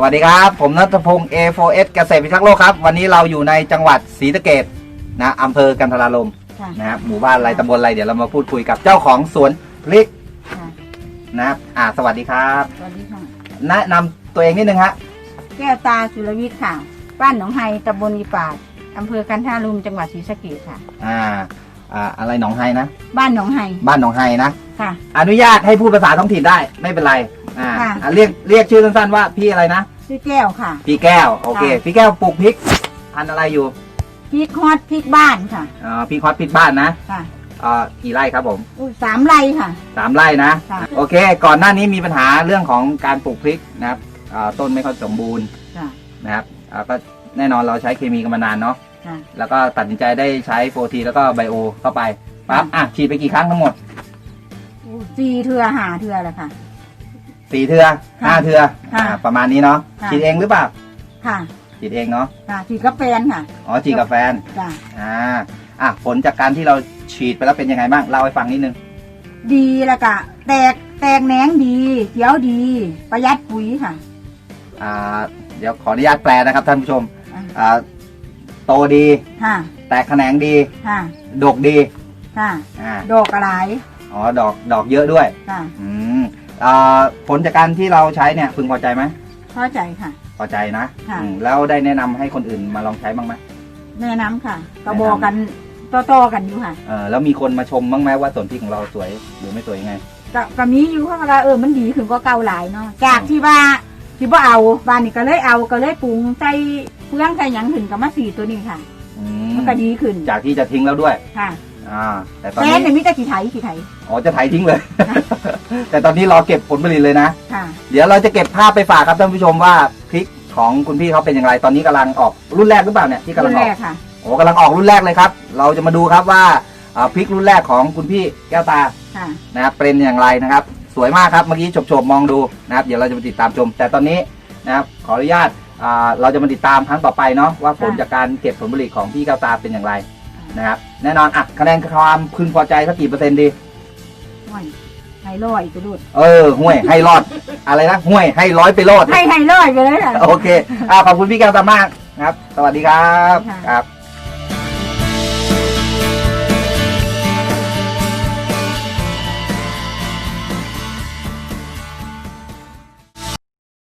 วัสดีครับ ผมนัทพงศ์ A4S เกษตรพิทักษ์โลกครับ วันนี้เราอยู่ในจังหวัดศรีสะเกดนะอำเภอกันทรารมค่ะนะครับหมู่บ้านอะไรตำบลอะไรเดี๋ยวเรามาพูดคุยกับเจ้าของสวนพริกค่ะนะครับอ่าสวัสดีครับสวัสดีค่ะ แนะนำตัวเองนิดนึงฮะแก้วตาสุรวิทย์ค่ะ บ้านหนองไฮตำบลอีปาดอำเภอกันท่าลุมจังหวัดศรีสะเกษค่ะ อ่าอ่าอะไรหนองไฮนะ บ้านหนองไฮบ้านหนองไฮนะ ค่ะ อนุญาตให้พูดภาษาท้องถิ่นได้ไม่เป็นไร อ่าค่ะ อ่าเรียกเรียกชื่อสั้นๆว่าพี่อะไรนะ ชื่อแก้วค่ะ พี่แก้ว โอเค ค่ะ พี่แก้วปลูกพริกพันธุ์อะไรอยู่พริกฮอตพริกบ้านค่ะอ่าพี่คอสพริกบ้านนะค่ะอ่ากี่ไร่ครับผมอุ้ยสามไร่ค่ะ สามไร่นะ ค่ะ โอเค ก่อนหน้านี้มีปัญหาเรื่องของการปลูกพริกนะครับอ่าต้นไม่ค่อยสมบูรณ์ค่ะนะครับอ่าก็แน่นอนเราใช้เคมีกันมานานเนาะ ค่ะ แล้วก็ตัดสินใจได้ใช้โฟทีแล้วก็ไบโอเข้าไปปั๊บ อะฉีดไปกี่ครั้งทั้งหมดอุ้ยสี่เทือหาเทือเลยค่ะ สี่เทือค่ะห้าเทือค่ะอ่าประมาณนี้เนาะค่ะ ฉีดเองหรือเปล่าค่ะฉีดเองเนาะค่ะฉีดกาแฟนค่ะอ๋อฉีดกับแฟนจ้ะอ่าอะผลจากการที่เราฉีดไปแล้วเป็นยังไงบ้างเล่าให้ฟังนิดนึงดีแล้วก็แตกแตกแหนงดีเขียวดี ประหยัดปุ๋ยค่ะอ่าเดี๋ยวขออนุญาตแปลนะครับท่านผู้ชมอะอ่าโตดี ค่ะแตกแขนงดีค่ะดกดีค่ะ อ่าดอกอะไรอ๋อดอกดอกเยอะด้วย ค่ะ อืม อ่าผลจากการที่เราใช้เนี่ยพึงพอใจไหมเข้าใจค่ะ พอใจนะค่ะ อืมแล้วได้แนะนำให้คนอื่นมาลองใช้บ้างไหมแนะนำค่ะก็บอกกันต่อๆกันอยู่ค่ะเออแล้วมีคนมาชมบ้างไหมว่าสวนพริกของเราสวยหรือไม่สวยยังไง ก็ก็มีอยู่เพราะว่าเออมันดีขึ้นกว่าเก่าหลายเนาะจากที่ว่าที่ว่าเอาบ้านนี้ก็เลยเอาก็เลยปรุงใส่เฟืองใส่หยังขึ้นกับมาสีตัวนี้ค่ะ อืมมันก็ดีขึ้นจากที่จะทิ้งแล้วด้วย ค่ะ อ่า แต่ตอนแฟนี้นเนี่ยมีแต่ขี้ไถขี้ไถอ๋อจะไถทิ้งเลย แต่ตอนนี้รอเก็บผลผลิตเลยนะ ค่ะ เดี๋ยวเราจะเก็บภาพไปฝากครับท่านผู้ชมว่าพริกของคุณพี่เขาเป็นอย่างไร ตอนนี้กำลังออกรุ่นแรกหรือเปล่าเนี่ยที่กำลัรุ่งนอแรอก กค่ะ โอ้กำลังออกรุ่นแรกเลยครับ เราจะมาดูครับว่าอ่าพริกรุ่นแรกของคุณพี่แก้วตา ค่ะ นะครับเป็นอย่างไรนะครับ สวยมากครับเมื่อกี้โฉบๆมองดูนะครับ เดี๋ยวเราจะมาติดตามชม แต่ตอนนี้นะครับขออนุญาตอ่าเราจะมาติดตามครั้งต่อไปเนาะว่าผลค่ะ จากการเก็บผลผลิตของพี่แก้วตาเป็นอย่างไร นะครับ แน่นอนอะคะแนนความพึงพอใจสักกี่เปอร์เซ็นต์ดีห้อยให้ร้อยไปดูดเออห่วยให้รอด อะไรนะห่วยให้ร้อยไปโลดให้ให้ร้อยไปเลยค่ะ โอเคอ่าขอบคุณพี่แก้วตามากนะครับ สวัสดีครับค่ะครับ